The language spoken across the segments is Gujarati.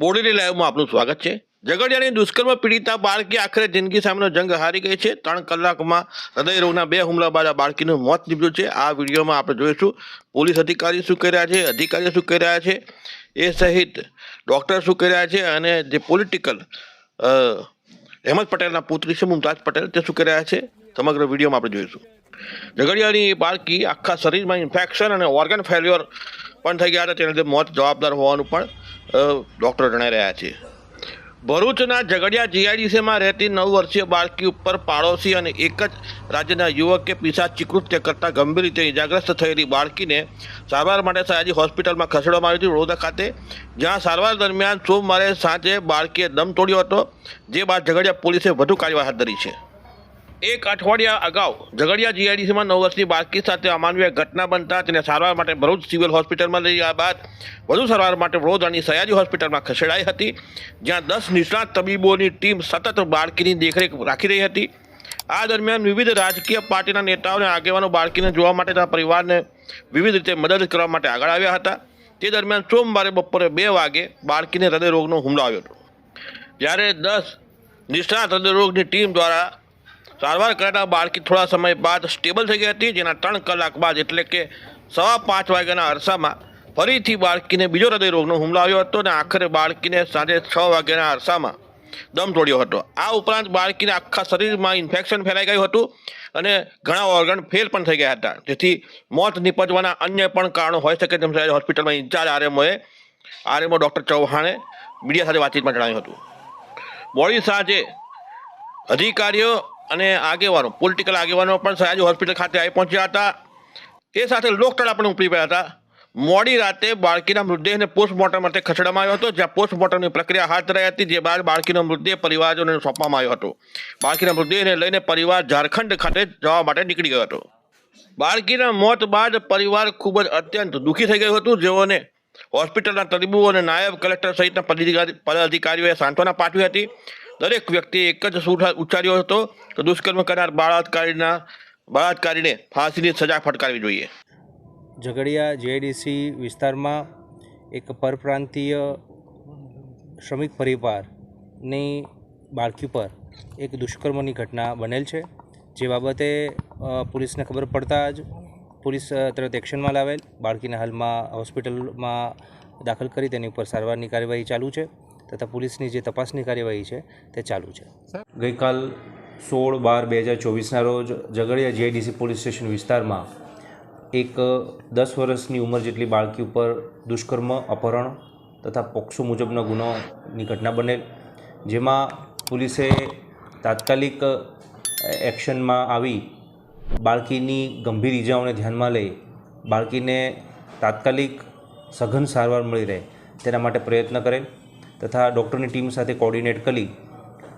બોડેલી લાઈવમાં આપનું સ્વાગત છે. ઝઘડિયાની દુષ્કર્મ પીડિતા બાળકી આખરે જિંદગી સામેનો જંગ હારી ગઈ છે. ત્રણ કલાકમાં હૃદય રોગના બે હુમલા બાદ આ બાળકીનું મોત નીપજ્યું છે. આ વિડીયોમાં આપણે જોઈશું પોલીસ અધિકારી શું કરી રહ્યા છે, અધિકારીઓ શું કરી રહ્યા છે, એ સહિત ડૉક્ટર શું કરી રહ્યા છે અને જે પોલિટિકલ અહેમદ પટેલના પુત્રી છે, મુમતાજ પટેલ, તે શું કરી રહ્યા છે, સમગ્ર વિડીયોમાં આપણે જોઈશું. ઝઘડિયાની બાળકી આખા શરીરમાં ઇન્ફેક્શન અને ઓર્ગન ફેલ્યોર પણ થઈ ગયા હતા. તેના લીધે મોત જવાબદાર હોવાનું પણ ડૉક્ટરો જણાઈ રહ્યા છે. ભરૂચના ઝઘડિયા જીઆઈડીસીમાં રહેતી નવ વર્ષીય બાળકી ઉપર પાડોશી અને એક જ રાજ્યના યુવકે પીસા ચીકૃત્ય કરતાં ગંભીર રીતે ઇજાગ્રસ્ત થયેલી બાળકીને સારવાર માટે સયાજી હોસ્પિટલમાં ખસેડવામાં આવી હતી વડોદરા ખાતે, જ્યાં સારવાર દરમિયાન સોમવારે સાંજે બાળકીએ દમ તોડ્યો હતો, જે બાદ ઝઘડિયા પોલીસે વધુ કાર્યવાહી હાથ ધરી છે. એક અઠવાડિયા અગાઉ ઝઘડિયા જીઆઈડીસીમાં નવ વર્ષની બાળકી સાથે અમાનવીય ઘટના બનતા તેને સારવાર માટે ભરૂચ સિવિલ હોસ્પિટલમાં લઈ ગયા બાદ વધુ સારવાર માટે વડોદરાની સયાજી હોસ્પિટલમાં ખસેડાઈ હતી, જ્યાં દસ નિષ્ણાત તબીબોની ટીમ સતત બાળકીની દેખરેખ રાખી રહી હતી. આ દરમિયાન વિવિધ રાજકીય પાર્ટીના નેતાઓ અને આગેવાનો બાળકીને જોવા માટે તેના પરિવારને વિવિધ રીતે મદદ કરવા માટે આગળ આવ્યા હતા. તે દરમિયાન સોમવારે બપોરે બે વાગે બાળકીને હૃદયરોગનો હુમલો આવ્યો હતો. જ્યારે દસ નિષ્ણાત હૃદયરોગની ટીમ દ્વારા સારવાર કરાતા બાળકી થોડા સમય બાદ સ્ટેબલ થઈ ગઈ હતી, જેના ત્રણ કલાક બાદ એટલે કે સવા પાંચ વાગ્યાના અરસામાં ફરીથી બાળકીને બીજો હૃદય રોગનો હુમલો આવ્યો હતો અને આખરે બાળકીને સાંજે છ વાગ્યાના અરસામાં દમ તોડ્યો હતો. આ ઉપરાંત બાળકીને આખા શરીરમાં ઇન્ફેક્શન ફેલાઈ ગયું હતું અને ઘણા ઓર્ગન ફેલ પણ થઈ ગયા હતા. જેથી મોત નિપજવાના અન્ય પણ કારણો હોઈ શકે તેમ સયાજી હોસ્પિટલમાં ઇન્ચાર્જ આરએમઓએ, આરએમઓ ડૉક્ટર ચૌહાણે મીડિયા સાથે વાતચીતમાં જણાવ્યું હતું. મોડી સાંજે અધિકારીઓ અને આગેવાનો પોલિટિકલ આગેવાનો પણ સયાજી હોસ્પિટલ ખાતે આવી પહોંચ્યા હતા. એ સાથે લોકટળા પણ ઉપડી ગયા હતા. મોડી રાતે બાળકીના મૃતદેહને પોસ્ટમોર્ટમ માટે ખસેડવામાં આવ્યો હતો, જ્યાં પોસ્ટમોર્ટમની પ્રક્રિયા હાથ ધરાઈ હતી, જે બાદ બાળકીનો મૃતદેહ પરિવારજનોને સોંપવામાં આવ્યો હતો. બાળકીના મૃતદેહને લઈને પરિવાર ઝારખંડ ખાતે જવા માટે નીકળી ગયો હતો. બાળકીના મોત બાદ પરિવાર ખૂબ જ અત્યંત દુઃખી થઈ ગયું હતું. જેઓને હોસ્પિટલના તબીબો અને નાયબ કલેક્ટર સહિતના પદાધિકારી પદાધિકારીઓએ સાંત્વના પાઠવી હતી. દરેક વ્યક્તિએ એક જ સૂર ઉચ્ચાર્યો હતો કે દુષ્કર્મ કરનાર બળાત્કારીના બળાત્કારીને ફાંસીની સજા ફટકારવી જોઈએ. ઝઘડિયા જેઆઈડીસી વિસ્તારમાં એક પરપ્રાંતીય શ્રમિક પરિવારની બાળકી પર એક દુષ્કર્મની ઘટના બનેલ છે. જે બાબતે પોલીસને ખબર પડતા જ પોલીસ તરત એક્શનમાં લાવેલ. બાળકીને હાલમાં હોસ્પિટલમાં દાખલ કરી તેની ઉપર સારવારની કાર્યવાહી ચાલુ છે. તથા પોલીસની જે તપાસની કાર્યવાહી છે તે ચાલુ છે. ગઈકાલ સોળ બાર બે હજાર ચોવીસના રોજ ઝઘડિયા જીઆઈડીસી પોલીસ સ્ટેશન વિસ્તારમાં એક દસ વર્ષની ઉંમર જેટલી બાળકી ઉપર દુષ્કર્મ અપહરણ તથા પોક્સો મુજબનો ગુનોની ઘટના બનેલ જેમાં પોલીસે તાત્કાલિક એક્શનમાં આવી બાળકીની ગંભીર ઇજાઓને ધ્યાનમાં લઈ બાળકીને તાત્કાલિક સઘન સારવાર મળી રહે તેના માટે પ્રયત્ન કરેલ. તથા ડૉક્ટરની ટીમ સાથે કોર્ડિનેટ કરી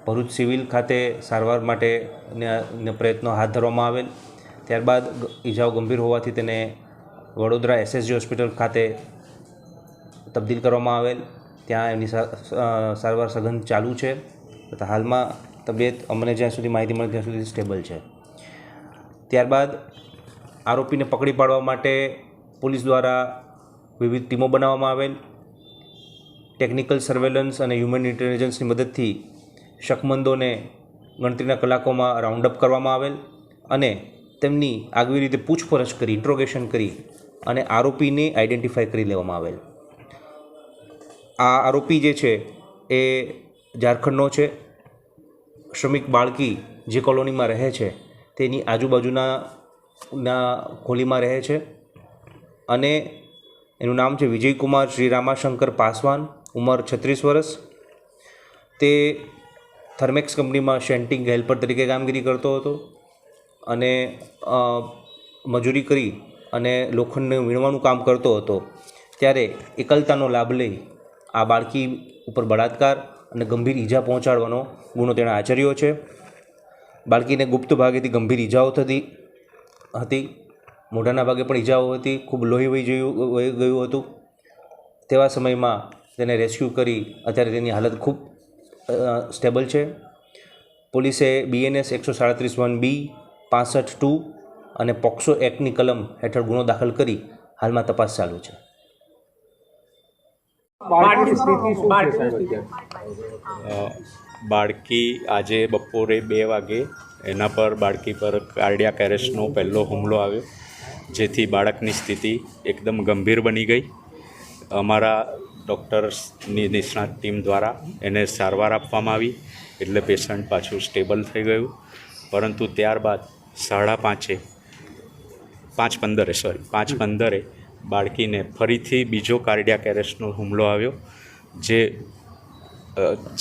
ભરૂચ સિવિલ ખાતે સારવાર માટે પ્રયત્નો હાથ ધરવામાં આવેલ. ત્યારબાદ ઇજાઓ ગંભીર હોવાથી તેને વડોદરા એસએસજી હોસ્પિટલ ખાતે તબદીલ કરવામાં આવેલ. ત્યાં એમની સારવાર સઘન ચાલુ છે તથા હાલમાં તબિયત અમને જ્યાં સુધી માહિતી મળે ત્યાં સુધી સ્ટેબલ છે. ત્યારબાદ આરોપીને પકડી પાડવા માટે પોલીસ દ્વારા વિવિધ ટીમો બનાવવામાં આવેલ. ટેકનિકલ સર્વેલન્સ અને હ્યુમન ઇન્ટેલિજન્સની મદદથી શકમંદોને ગણતરીના કલાકોમાં રાઉન્ડ અપ કરવામાં આવેલ અને તેમની આગવી રીતે પૂછપરછ કરી ઇન્ટ્રોગેશન કરી અને આરોપીને આઈડેન્ટિફાય કરી લેવામાં આવેલ. આ આરોપી જે છે એ ઝારખંડનો છે. શ્રમિક બાળકી જે કોલોનીમાં રહે છે, તેની આજુબાજુના ના ખોલીમાં રહે છે અને એનું નામ છે વિજયકુમાર શ્રી રામાશંકર પાસવાન. ઉંમર છત્રીસ વર્ષ. તે થર્મેક્સ કંપનીમાં શેન્ટિંગ હેલ્પર તરીકે કામગીરી કરતો હતો અને મજૂરી કરી અને લોખંડને વીણવાનું કામ કરતો હતો. ત્યારે એકલતાનો લાભ લઈ આ બાળકી ઉપર બળાત્કાર અને ગંભીર ઈજા પહોંચાડવાનો ગુનો તેણે આચર્યો છે. બાળકીને ગુપ્ત ભાગેથી ગંભીર ઈજાઓ થતી હતી. મોઢાના ભાગે પણ ઈજાઓ હતી. ખૂબ લોહી વહી જયું, વહી ગયું હતું. તેવા સમયમાં તેને રેસ્ક્યુ કરી અત્યારે તેની હાલત ખૂબ સ્ટેબલ છે. પોલીસે બીએનએસ એકસો સાડત્રીસ વન બી પાસઠ ટુ અને પોક્સો એક્ટની કલમ હેઠળ ગુનો દાખલ કરી હાલમાં તપાસ ચાલુ છે. બાળકી આજે બપોરે બે વાગે એના પર બાળકી પર કાર્ડિયાક એરેસ્ટનો પહેલો હુમલો આવ્યો જેથી બાળકની સ્થિતિ એકદમ ગંભીર બની ગઈ. અમારા ડૉક્ટર્સની નિષ્ણાત ટીમ દ્વારા એને સારવાર આપવામાં આવી એટલે પેશન્ટ પાછું સ્ટેબલ થઈ ગયું. પરંતુ ત્યારબાદ સાડા પાંચે, પાંચ પંદરે સોરી પાંચ પંદરે બાળકીને ફરીથી બીજો કાર્ડિયાક એરેસ્ટનો હુમલો આવ્યો, જે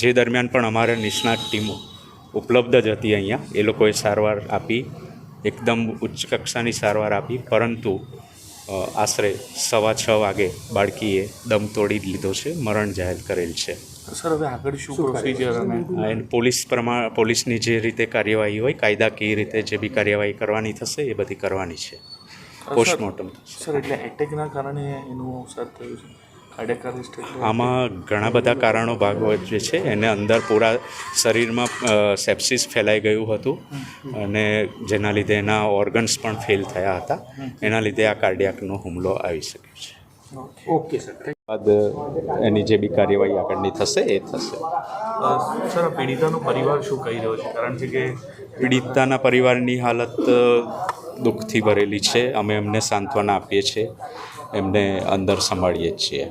જે દરમિયાન પણ અમારે નિષ્ણાત ટીમો ઉપલબ્ધ જ હતી અહીંયા. એ લોકોએ સારવાર આપી, એકદમ ઉચ્ચ કક્ષાની સારવાર આપી, પરંતુ આશરે સવા છ વાગે બાળકીએ દમ તોડી લીધો છે મરણ જાહેર કરેલ છે. સર હવે આગળ શું પ્રોસિજર અને પોલીસ પ્રમાણ પોલીસની જે રીતે કાર્યવાહી હોય કાયદાકીય રીતે જે બી કાર્યવાહી કરવાની થશે એ બધી કરવાની છે. પોસ્ટમોર્ટમ સર એટલે એટેકના કારણે એનું અવસાદ થયું છે. આમાં ઘણા બધા કારણો ભાગ જે છે. એને અંદર પૂરા શરીરમાં સેપ્સિસ ફેલાઈ ગયું હતું અને જેના લીધે એના ઓર્ગન્સ પણ ફેલ થયા હતા. એના લીધે આ કાર્ડિયાકનો હુમલો આવી શક્યો છે. Okay sir. બાદ એની જે બી કાર્યવાહી આગળની થશે એ થશે. સર પીડિતાનો પરિવાર શું કહી રહ્યો છે? કારણ કે પીડિતાના પરિવારની હાલત દુઃખથી ભરેલી છે. અમે એમને સાંત્વના આપીએ છીએ. એમને અંદર સંભાળીએ જ છીએ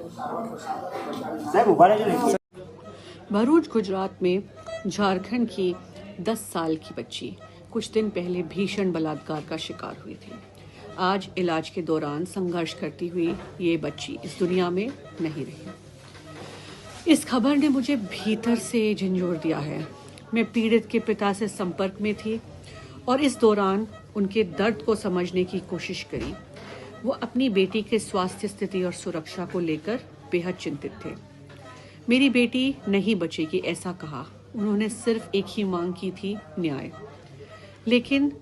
भरूच गुजरात में झारखंड की 10 साल की बच्ची कुछ दिन पहले भीषण बलात्कार का शिकार हुई थी आज इलाज के दौरान संघर्ष करती हुई ये बच्ची इस दुनिया में नहीं रही इस खबर ने मुझे भीतर से झंझोर दिया है मैं पीड़ित के पिता से संपर्क में थी और इस दौरान उनके दर्द को समझने की कोशिश करी वो अपनी बेटी के स्वास्थ्य स्थिति और सुरक्षा को लेकर बेहद चिंतित थे। मेरी बेटी नहीं बचेगी, ऐसा कहा। उन्होंने सिर्फ़ एक ही मांग की थी, न्याय। लेकिन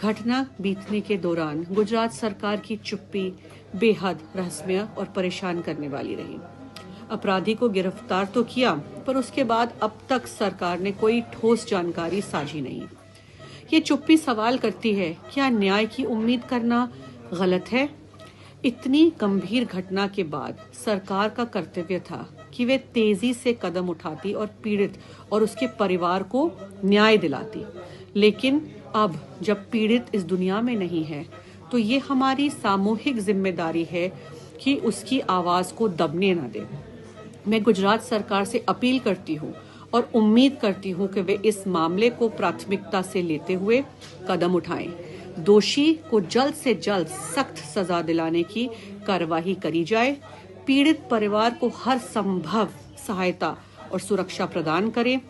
घटना बीतने के दौरान गुजरात सरकार की चुप्पी बेहद रहस्यमय और परेशान करने वाली रही। अपराधी को गिरफ़्तार तो किया, पर उसके बाद अब तक सरकार ने कोई ठोस जानकारी साझी नहीं। ये चुप्पी सवाल करती है, क्या न्याय की उम्मीद करना गलत है। इतनी गंभीर घटना के बाद सरकार का कर्तव्य था कि वे तेज़ी से कदम उठाती और पीड़ित और उसके परिवार को न्याय दिलाती। लेकिन अब जब पीड़ित इस दुनिया में नहीं है तो ये हमारी सामूहिक ज़िम्मेदारी है कि उसकी आवाज़ को दबने न दें। मैं गुजरात सरकार से अपील करती हूँ और उम्मीद करती हूँ कि वे इस मामले को प्राथमिकता से लेते हुए कदम उठाएँ। दोषी को जल्द से जल्द सख्त सजा दिलाने की कार्यवाही करी जाए। पीड़ित परिवार को हर संभव सहायता और सुरक्षा प्रदान करें।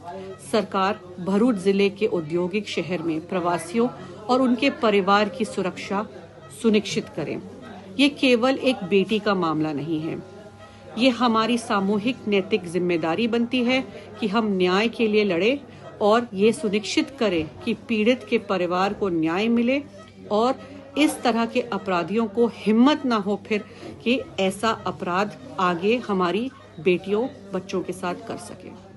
सरकार भरूच ज़िले के औद्योगिक शहर में प्रवासियों और उनके परिवार की सुरक्षा सुनिश्चित करें। ये केवल एक बेटी का मामला नहीं है। ये हमारी सामूहिक नैतिक ज़िम्मेदारी बनती है कि हम न्याय के लिए लड़े और ये सुनिश्चित करें कि पीड़ित के परिवार को न्याय मिले और इस तरह के अपराधियों को हिम्मत ना हो फिर कि ऐसा अपराध आगे हमारी बेटियों, बच्चों के साथ कर सके।